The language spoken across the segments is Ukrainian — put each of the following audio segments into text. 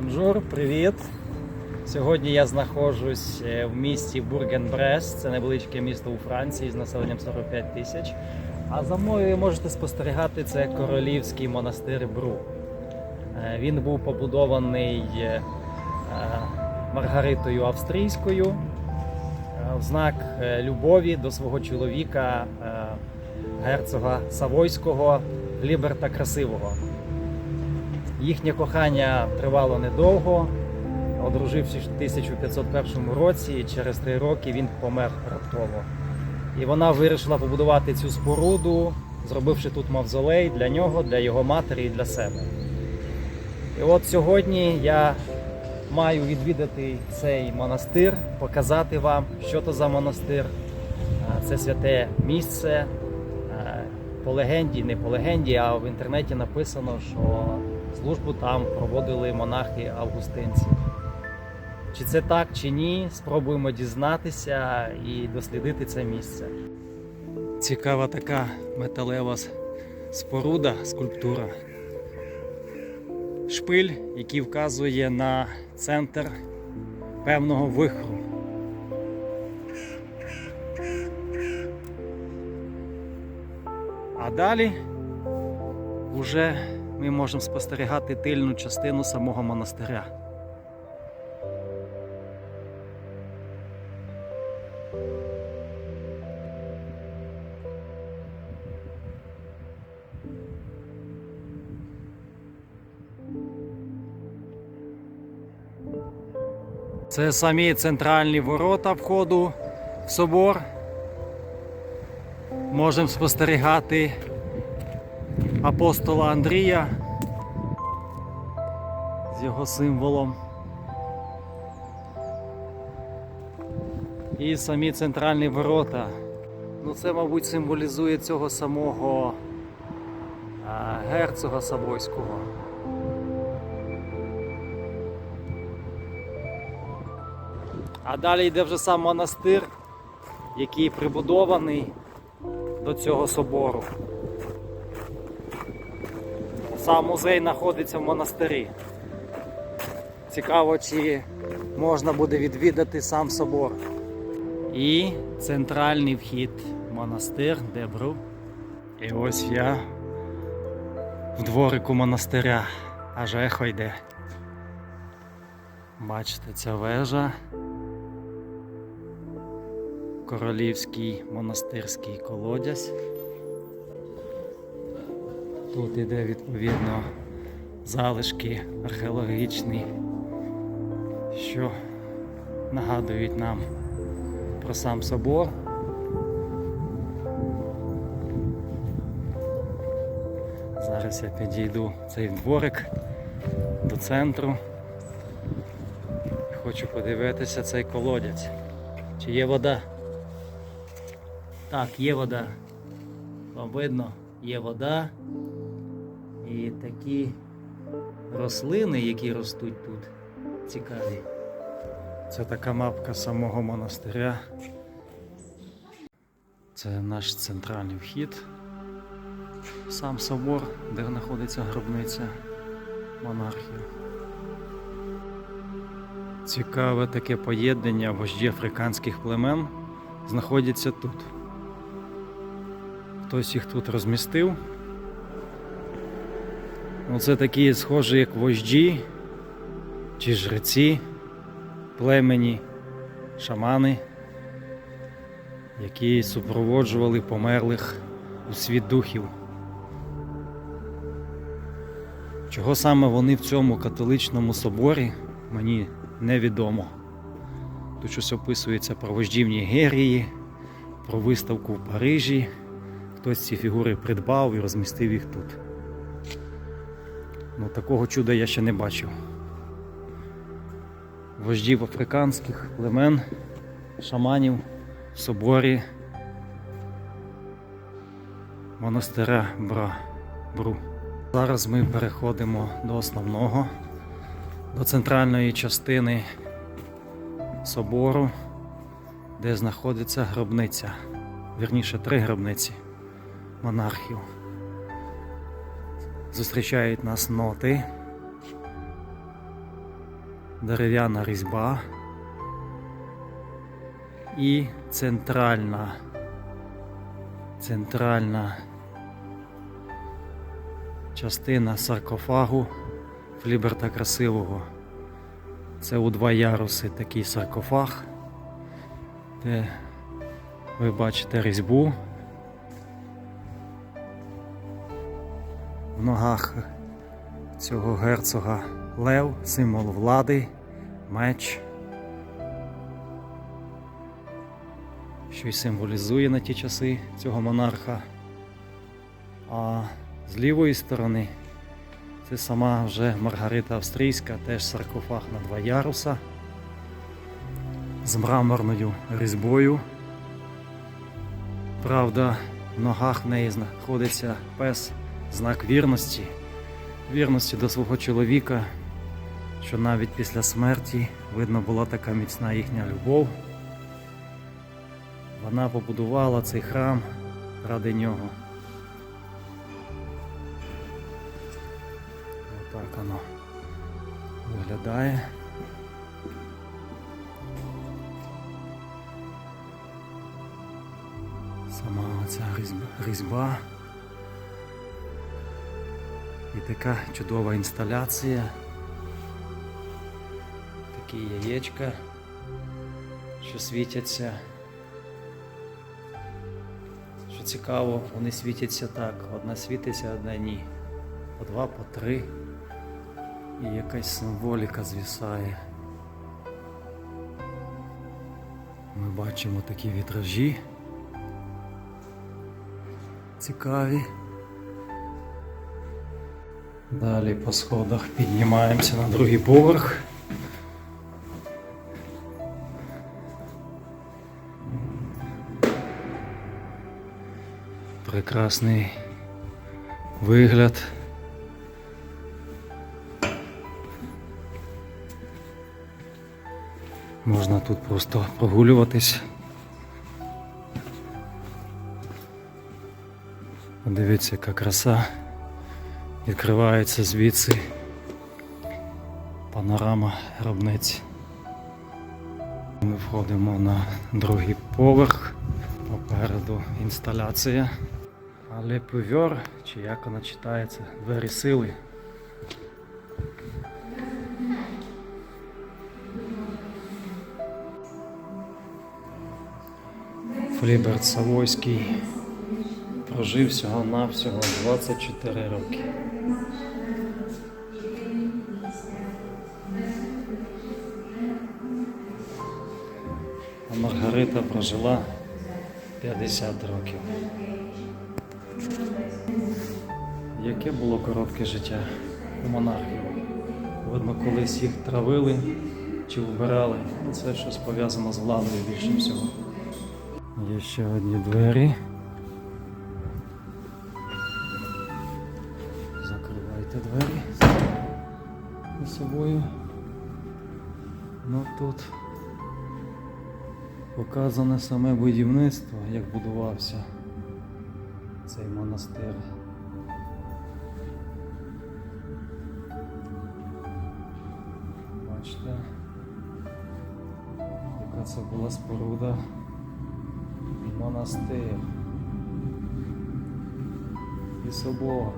Бонжур, привіт! Сьогодні я знаходжусь е, в місті Бурген-Брест, це невеличке місто у Франції з населенням 45 тисяч. А за мною ви можете спостерігати це королівський монастир Бру. Е, Він був побудований е, Маргаритою Австрійською в знак любові до свого чоловіка, герцога Савойського, Ліберта Красивого. Їхнє кохання тривало недовго. Одружившись в 1501 році, і через три роки він помер раптово. І вона вирішила побудувати цю споруду, зробивши тут мавзолей для нього, для його матері і для себе. І от сьогодні я маю відвідати цей монастир, показати вам, що то за монастир. Це святе місце. По легенді, не по легенді, а в інтернеті написано, що службу там проводили монахи августинці. Чи це так, чи ні, спробуємо дізнатися і дослідити це місце. Цікава така металева споруда, скульптура. Шпиль, який вказує на центр певного вихру. А далі вже ми можемо спостерігати тильну частину самого монастиря. Це самі центральні ворота входу в собор. Можемо спостерігати апостола Андрія з його символом. І самі центральні ворота. Ну це, мабуть, символізує цього самого а, герцога Савойського. А далі йде вже сам монастир, який прибудований до цього собору. Сам музей знаходиться в монастирі. Цікаво, чи можна буде відвідати сам собор. І центральний вхід монастир Дебру. І ось я в дворику монастиря, аж ехо йде. Бачите, ця вежа. Королівський монастирський колодязь. Тут іде відповідно залишки археологічні, що нагадують нам про сам собор. Зараз я підійду цей дворик до центру. Хочу подивитися цей колодязь. Чи є вода? Так, є вода. Вам видно, є вода. І такі рослини, які ростуть тут, цікаві. Це така мапка самого монастиря. Це наш центральний вхід. Сам собор, де знаходиться гробниця монархів. Цікаве таке поєднання вожді африканських племен знаходяться тут. Хтось їх тут розмістив. Оце такі схожі, як вожді чи жреці, племені, шамани, які супроводжували померлих у світ духів. Чого саме вони в цьому католичному соборі, мені невідомо. Тут щось описується про вождів Нігерії, про виставку в Парижі. Хтось ці фігури придбав і розмістив їх тут. Ну, такого чуда я ще не бачив. Вождів африканських племен, шаманів в соборі монастиря Бра Бру. Зараз ми переходимо до основного, до центральної частини собору, де знаходиться гробниця. Вірніше, три гробниці монархів. Зустрічають нас ноти. дерев'яна різьба і центральна, центральна частина саркофагу Фліберта Красивого. Це у два яруси такий саркофаг, де ви бачите різьбу. В ногах цього герцога лев, символ влади, меч, що й символізує на ті часи цього монарха. А з лівої сторони це сама вже Маргарита Австрійська, теж саркофаг на два яруса з мраморною різьбою. Правда, в ногах в неї знаходиться пес, знак вірності, вірності до свого чоловіка, що навіть після смерті видно була така міцна їхня любов. Вона побудувала цей храм ради нього. Отак воно виглядає. Сама різьба, різьба. І така чудова інсталяція. Такі яєчка, що світяться. Що цікаво, вони світяться так. Одна світиться, одна ні. По два, по три. І якась символіка звісає. Ми бачимо такі вітражі. Цікаві. Далі по сходах піднімаємося на другий поверх. Прекрасний вигляд. Можна тут просто прогулюватись. Подивіться, яка краса. Відкривається звідси панорама гробниць. Ми входимо на другий поверх. Попереду інсталяція. Але пувьор, чи як вона читається, двері сили. Фліберт Савойський прожив всього-навсього 24 роки. А Маргарита прожила 50 років. Яке було коротке життя у монархів? Видно, колись їх травили чи вбирали. Це щось пов'язано з владою більше всього. Є ще одні двері. Тут показане саме будівництво, як будувався цей монастир. Бачите, яка це була споруда і монастир. І собор.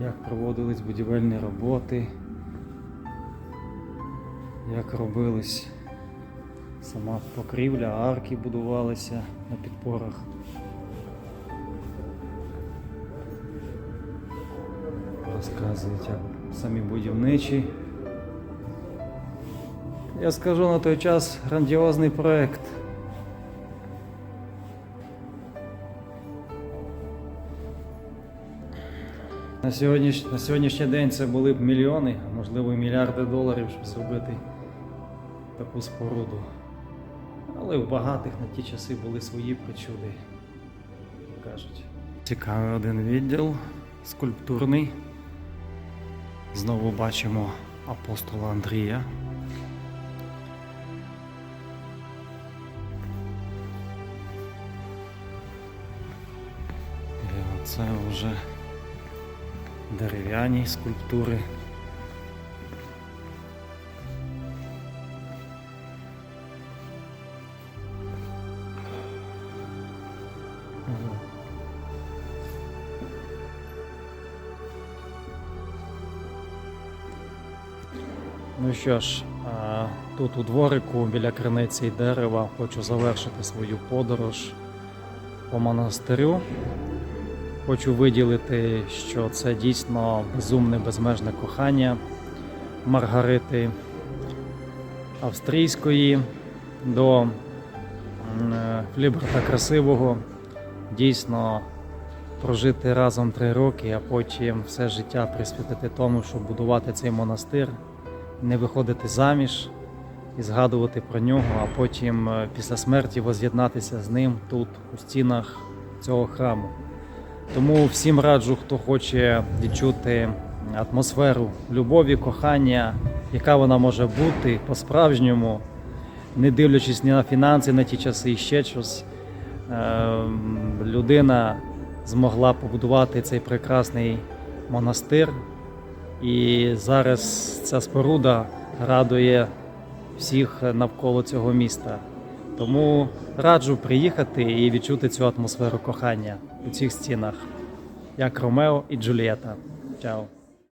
Як проводились будівельні роботи, як робились сама покрівля, арки будувалися на підпорах. Розказують як самі будівничі. Я скажу на той час грандіозний проект. На, сьогодніш... на сьогоднішній день це були б мільйони, можливо і мільярди доларів, щоб зробити таку споруду. Але в багатих на ті часи були свої причуди, як кажуть. Цікавий один відділ скульптурний. Знову бачимо апостола Андрія. І оце вже дерев'яні скульптури Ну що ж, тут у дворику біля криниці і дерева хочу завершити свою подорож по монастирю. Хочу виділити, що це дійсно безумне безмежне кохання Маргарити Австрійської до Фліберта Красивого. Дійсно прожити разом три роки, а потім все життя присвятити тому, щоб будувати цей монастир, не виходити заміж і згадувати про нього, а потім е, після смерті воз'єднатися з ним тут, у стінах цього храму. Тому всім раджу, хто хоче відчути атмосферу любові, кохання, яка вона може бути по-справжньому, не дивлячись ні на фінанси, на ті часи і ще щось. Ем, Людина змогла побудувати цей прекрасний монастир, і зараз ця споруда радує всіх навколо цього міста. Тому раджу приїхати і відчути цю атмосферу кохання у цих стінах, як Ромео і Джульєта. Чао!